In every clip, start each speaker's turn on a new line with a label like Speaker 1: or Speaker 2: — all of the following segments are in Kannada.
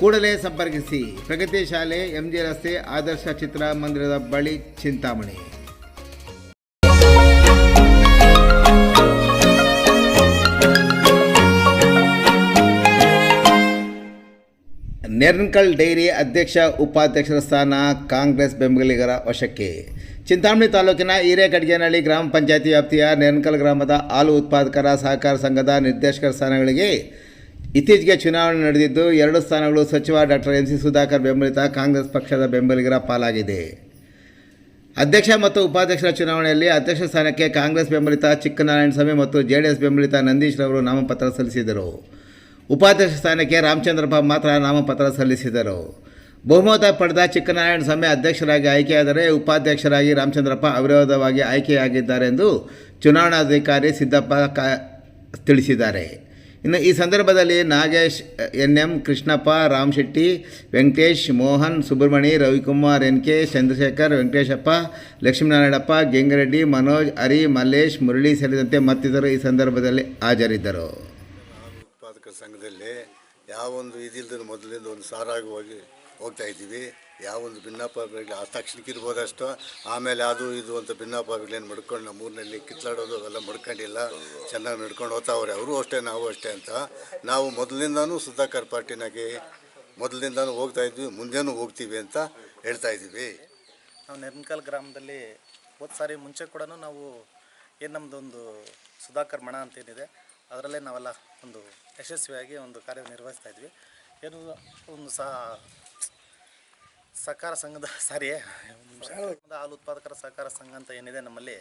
Speaker 1: ಕೂಡಲೇ ಸಂಪರ್ಕಿಸಿ. ಪ್ರಗತಿ ಶಾಲೆ, ಎಂಜಿ ರಸ್ತೆ, ಆದರ್ಶ ಚಿತ್ರಮಂದಿರದ ಬಳಿ ಚಿಂತಾಮಣಿ. ನೆರ್ನ್ಕಲ್ ಡೈರಿ ಅಧ್ಯಕ್ಷ, ಉಪಾಧ್ಯಕ್ಷರ ಸ್ಥಾನ ಕಾಂಗ್ರೆಸ್ ಬೆಂಬಲಿಗರ ವಶಕ್ಕೆ. ಚಿಂತಾಮಣಿ ತಾಲೂಕಿನ ಹಿರೇಕಡ್ಗೇನಹಳ್ಳಿ ಗ್ರಾಮ ಪಂಚಾಯತಿ ವ್ಯಾಪ್ತಿಯ ನೆರ್ನ್ಕಲ್ ಗ್ರಾಮದ ಹಾಲು ಉತ್ಪಾದಕರ ಸಹಕಾರ ಸಂಘದ ನಿರ್ದೇಶಕರ ಸ್ಥಾನಗಳಿಗೆ ಇತ್ತೀಚೆಗೆ ಚುನಾವಣೆ ನಡೆದಿದ್ದು ಎರಡು ಸ್ಥಾನಗಳು ಸಚಿವ ಡಾಕ್ಟರ್ ಎನ್. ಸಿ. ಸುಧಾಕರ್ ಬೆಂಬಲಿತ ಕಾಂಗ್ರೆಸ್ ಪಕ್ಷದ ಬೆಂಬಲಿಗರ ಪಾಲಾಗಿದೆ. ಅಧ್ಯಕ್ಷ ಮತ್ತು ಉಪಾಧ್ಯಕ್ಷರ ಚುನಾವಣೆಯಲ್ಲಿ ಅಧ್ಯಕ್ಷ ಸ್ಥಾನಕ್ಕೆ ಕಾಂಗ್ರೆಸ್ ಬೆಂಬಲಿತ ಚಿಕ್ಕನಾರಾಯಣಸ್ವಾಮಿ ಮತ್ತು ಜೆ ಡಿ ಎಸ್ ಬೆಂಬಲಿತ ನಂದೀಶ್ ರವರು ನಾಮಪತ್ರ ಸಲ್ಲಿಸಿದರು. ಉಪಾಧ್ಯಕ್ಷ ಸ್ಥಾನಕ್ಕೆ ರಾಮಚಂದ್ರಪ್ಪ ಮಾತ್ರ ನಾಮಪತ್ರ ಸಲ್ಲಿಸಿದರು. ಬಹುಮತ ಪಡೆದ ಚಿಕ್ಕನಾರಾಯಣಸ್ವಾಮಿ ಅಧ್ಯಕ್ಷರಾಗಿ ಆಯ್ಕೆಯಾದರೆ ಉಪಾಧ್ಯಕ್ಷರಾಗಿ ರಾಮಚಂದ್ರಪ್ಪ ಅವಿರೋಧವಾಗಿ ಆಯ್ಕೆಯಾಗಿದ್ದಾರೆ ಎಂದು ಚುನಾವಣಾಧಿಕಾರಿ ಸಿದ್ದಪ್ಪ ಕ ತಿಳಿಸಿದ್ದಾರೆ. ಇನ್ನು ಈ ಸಂದರ್ಭದಲ್ಲಿ Nagesh N M Krishnappa, Ram Shetty, Venkatesh, Mohan, Subrahmani, Ravikumar, N K, Chandrashekar, Venkateshappa, Lakshminarayanappa, Gengareddy, Manoj Hari Mallesh, Murali ಸೇರಿದಂತೆ ಮತ್ತಿತರರು ಈ ಸಂದರ್ಭದಲ್ಲಿ ಹಾಜರಿದ್ದರು.
Speaker 2: ಉತ್ಪಾದಕರ ಸಂಘದಲ್ಲಿ ಯಾವೊಂದು ಇದಿಲ್ಲದ ಮೊದಲಿಂದ ಒಂದು ಸಾರಾಗವಾಗಿ ಹೋಗ್ತಾ ಇದ್ದೀವಿ. ಯಾವೊಂದು ಭಿನ್ನಾಭಿಪ್ರಾಯಗಳು ಆ ತಕ್ಷಣಕ್ಕೆ ಇರ್ಬೋದಷ್ಟು, ಆಮೇಲೆ ಅದು ಇದು ಅಂತ ಭಿನ್ನಾಭಿಪ್ರಾಯಗಳೇನು ಮಡ್ಕೊಂಡು ನಮ್ಮ ಊರಿನಲ್ಲಿ ಕಿತ್ಲಾಡೋದು ಅವೆಲ್ಲ ಮಡ್ಕೊಂಡಿಲ್ಲ, ಚೆನ್ನಾಗಿ ನಡ್ಕೊಂಡು ಹೋಗ್ತಾವ್ರೆ. ಅವರು ಅಷ್ಟೇ, ನಾವು ಅಷ್ಟೇ ಅಂತ. ನಾವು ಮೊದಲಿಂದನೂ ಸುಧಾಕರ್ ಪಾರ್ಟಿನಾಗಿ ಮೊದಲಿಂದನೂ ಹೋಗ್ತಾ ಇದ್ವಿ, ಮುಂದೆನೂ ಹೋಗ್ತೀವಿ ಅಂತ ಹೇಳ್ತಾ ಇದ್ದೀವಿ.
Speaker 3: ನಾವು ನೆರ್ಮಕಲ್ ಗ್ರಾಮದಲ್ಲಿ ಹೋದ ಸಾರಿ ಮುಂಚೆ ಕೂಡ ನಾವು ಏನು ನಮ್ಮದೊಂದು ಸುಧಾಕರ್ ಮಣ ಅಂತ ಏನಿದೆ ಅದರಲ್ಲೇ ನಾವೆಲ್ಲ ಒಂದು ಯಶಸ್ವಿಯಾಗಿ ಒಂದು ಕಾರ್ಯನಿರ್ವಹಿಸ್ತಾ ಇದ್ವಿ. ಏನು ಒಂದು ಸಹ ಸಹಕಾರ ಸಂಘದ ಸಾರಿ. ಹಾಲು ಉತ್ಪಾದಕರ ಸಹಕಾರ ಸಂಘ ಅಂತ ಏನಿದೆ ನಮ್ಮಲ್ಲಿ,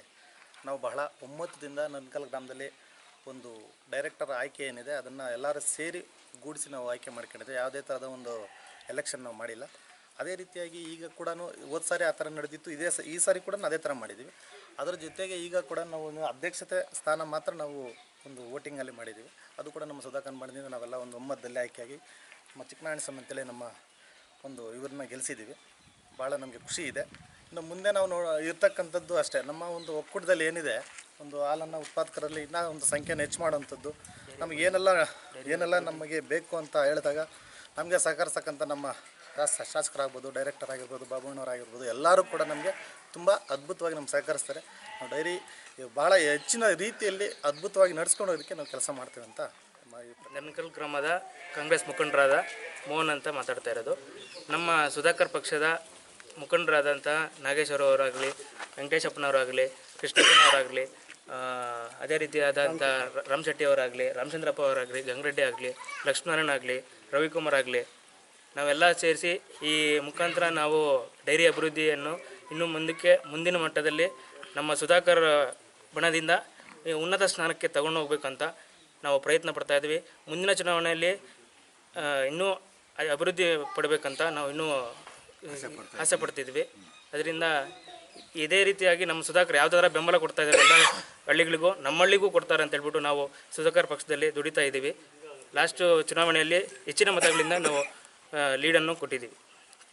Speaker 3: ನಾವು ಬಹಳ ಒಮ್ಮತದಿಂದ ನನ್ಕಲ್ ಗ್ರಾಮದಲ್ಲಿ ಒಂದು ಡೈರೆಕ್ಟರ್ ಆಯ್ಕೆ ಏನಿದೆ, ಅದನ್ನು ಎಲ್ಲರೂ ಸೇರಿ ಗೂಡಿಸಿ ನಾವು ಆಯ್ಕೆ ಮಾಡ್ಕೊಂಡಿದ್ದೆ ಯಾವುದೇ ಥರದ ಒಂದು ಎಲೆಕ್ಷನ್ ನಾವು ಮಾಡಿಲ್ಲ. ಅದೇ ರೀತಿಯಾಗಿ ಈಗ ಕೂಡ ಹೋದ ಸಾರಿ ಆ ಥರ ನಡೆದಿತ್ತು, ಇದೇ ಈ ಸಾರಿ ಕೂಡ ಅದೇ ಥರ ಮಾಡಿದ್ದೀವಿ. ಅದರ ಜೊತೆಗೆ ಈಗ ಕೂಡ ನಾವು ಅಧ್ಯಕ್ಷತೆ ಸ್ಥಾನ ಮಾತ್ರ ನಾವು ಒಂದು ವೋಟಿಂಗಲ್ಲಿ ಮಾಡಿದ್ದೀವಿ. ಅದು ಕೂಡ ನಮ್ಮ ಸುಧಾಕರ್ ಮಾಡಿದಿಂದ ನಾವೆಲ್ಲ ಒಂದು ಒಮ್ಮತದಲ್ಲಿ ಆಯ್ಕೆಯಾಗಿ, ನಮ್ಮ ಚಿಕ್ಕನಾರಾಯಣ ಸ್ವಾಮಿ ಅಂತಲೇ ನಮ್ಮ ಒಂದು ಇವ್ರನ್ನ ಗೆಲ್ಲಿಸಿದ್ದೀವಿ ಭಾಳ ನಮಗೆ ಖುಷಿ ಇದೆ. ಇನ್ನು ಮುಂದೆ ನಾವು ನೋ ಇರ್ತಕ್ಕಂಥದ್ದು ಅಷ್ಟೇ. ನಮ್ಮ ಒಂದು ಒಕ್ಕೂಟದಲ್ಲಿ ಏನಿದೆ, ಒಂದು ಹಾಲನ್ನು ಉತ್ಪಾದಕರಲ್ಲಿ ಇನ್ನೂ ಒಂದು ಸಂಖ್ಯೆನ ಹೆಚ್ಚು ಮಾಡುವಂಥದ್ದು, ನಮಗೆ ಏನೆಲ್ಲ ಏನೆಲ್ಲ ನಮಗೆ ಬೇಕು ಅಂತ ಹೇಳಿದಾಗ ನಮಗೆ ಸಹಕರಿಸ್ತಕ್ಕಂಥ ನಮ್ಮ ಶಾಸ ಶಾಸಕರಾಗ್ಬೋದು, ಡೈರೆಕ್ಟರ್ ಆಗಿರ್ಬೋದು, ಬಾಬುಣ್ಣವರಾಗಿರ್ಬೋದು, ಎಲ್ಲರೂ ಕೂಡ ನಮಗೆ ತುಂಬ ಅದ್ಭುತವಾಗಿ ನಮ್ಗೆ ಸಹಕರಿಸ್ತಾರೆ. ನಾವು ಡೈರಿ ಭಾಳ ಹೆಚ್ಚಿನ ರೀತಿಯಲ್ಲಿ ಅದ್ಭುತವಾಗಿ ನಡೆಸ್ಕೊಂಡು ಹೋಗೋದಕ್ಕೆ ನಾವು ಕೆಲಸ ಮಾಡ್ತೀವಿ ಅಂತ ನಮ್ಮ
Speaker 4: ಗನ್ಕಲ್ ಗ್ರಾಮದ ಕಾಂಗ್ರೆಸ್ ಮುಖಂಡರಾದ ಮೋಹನ್ ಅಂತ ಮಾತಾಡ್ತಾ ಇರೋದು. ನಮ್ಮ ಸುಧಾಕರ್ ಪಕ್ಷದ ಮುಖಂಡರಾದಂಥ ನಾಗೇಶ್ವರ ಅವರಾಗಲಿ ವೆಂಕಟೇಶಪ್ಪನವರಾಗಲಿ ಕೃಷ್ಣಪ್ಪನವರಾಗಲಿ ಅದೇ ರೀತಿಯಾದಂಥ ರಾಮ್ ಶೆಟ್ಟಿ ಅವರಾಗಲಿ, ರಾಮಚಂದ್ರಪ್ಪ ಅವರಾಗಲಿ, ಗಂಗರೆಡ್ಡಿ ಆಗಲಿ, ಲಕ್ಷ್ಮೀನಾರಾಯಣ ಆಗಲಿ, ರವಿಕುಮಾರ್ ಆಗಲಿ, ನಾವೆಲ್ಲ ಸೇರಿಸಿ ಈ ಮುಖಾಂತರ ನಾವು ಡೈರಿ ಅಭಿವೃದ್ಧಿಯನ್ನು ಇನ್ನು ಮುಂದಕ್ಕೆ ಮುಂದಿನ ಮಟ್ಟದಲ್ಲಿ ನಮ್ಮ ಸುಧಾಕರ್ ಬಣದಿಂದ ಉನ್ನತ ಸ್ಥಾನಕ್ಕೆ ತಗೊಂಡು ಹೋಗ್ಬೇಕಂತ ನಾವು ಪ್ರಯತ್ನ ಪಡ್ತಾ ಇದ್ವಿ ಮುಂದಿನ ಚುನಾವಣೆಯಲ್ಲಿ ಇನ್ನೂ ಅಭಿವೃದ್ಧಿ ಪಡಬೇಕಂತ ನಾವು ಇನ್ನೂ ಆಸೆ ಪಡ್ತಿದ್ವಿ ಅದರಿಂದ ಇದೇ ರೀತಿಯಾಗಿ ನಮ್ಮ ಸುಧಾಕರ್ ಯಾವ ಥರ ಬೆಂಬಲ ಕೊಡ್ತಾ ಇದ್ದಾರೆ ಎಲ್ಲ ಹಳ್ಳಿಗಳಿಗೂ ನಮ್ಮ ಹಳ್ಳಿಗೂ ಕೊಡ್ತಾರೆ ಅಂತ ಹೇಳ್ಬಿಟ್ಟು ನಾವು ಸುಧಾಕರ್ ಪಕ್ಷದಲ್ಲಿ ದುಡಿತಾ ಇದ್ದೀವಿ. ಲಾಸ್ಟು ಚುನಾವಣೆಯಲ್ಲಿ ಹೆಚ್ಚಿನ ಮತಗಳಿಂದ ನಾವು ಲೀಡನ್ನು ಕೊಟ್ಟಿದ್ದೀವಿ.